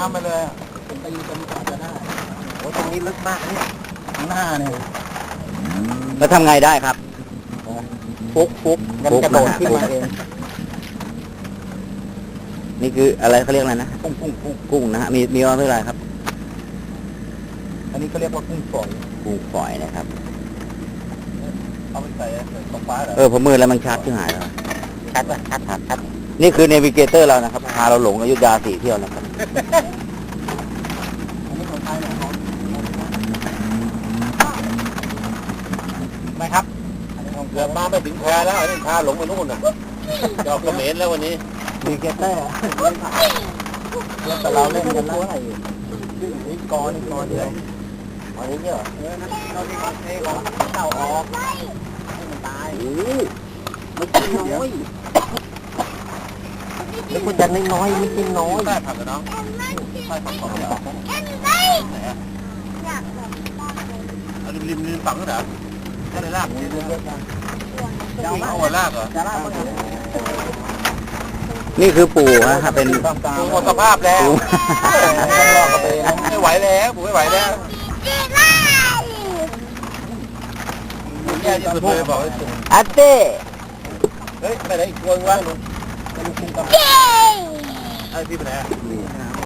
น้ำไปเลยตีจนกว่าจะได้โอ้ตรงนี้ลึกมากเนี่ยข้างหน้าเนี่ยแล้วทำไงได้ครับ ฟุกฟุกมันกระโดดขึ้นมาเอง นี่คืออะไรเขาเรียกอะไรนะ กุ้งกุ้งกุ้งกุ้งนะฮะ มีมีว่าเรื่องอะไรครับ อันนี้เขาเรียกว่ากุ้งฝอย กุ้งฝอยนะครับ เอาไปใส่ใส่ตกปลาเหรอ เออผมมือแล้วมันชัดที่หายแล้วชัดป่ะชัดชัดชัดนี่คือเนวิเกเตอร์เรานะครับ พาเราหลงอยุธยาสี่เที่ยวนะครับ อันนี้ของไทยเหรอของ ไม่ครับอันนี้ของเกือบมาไปถึงแพแล้วไอ้นี่พาหลงไปนู่นน่ะจอกเขมรแล้ววันนี้ดีเกเตอร์เล่นแต่เราเล่นกันแล้วนี่กอนี่กอเดียวอันนี้เนี่ยเหรอเราที่ของเทของเต่าออกให้มันตายไม่กินน้อยแล้วคุณจะน้อยๆไม่กินน้อยใต้ผักกับน้องใช่ของของเหรอเอาริมริมริมฝั่งนู้นเหรอ แค่ในรากนี่จะเอาเอาหัวรากเหรอจะลากมานี่คือปู่ฮะเป็นตามตามดูหมดสภาพแล้วปู่ต้องลอกกระเบนไม่ไหวแล้วผมไม่ไหวแล้วแย่ที่สุดเลยบอกให้สุดอาเต้เฮ้ยไปไหนอีกตัวนึงวะเป็นกินกับไอ้พี่ไปไหน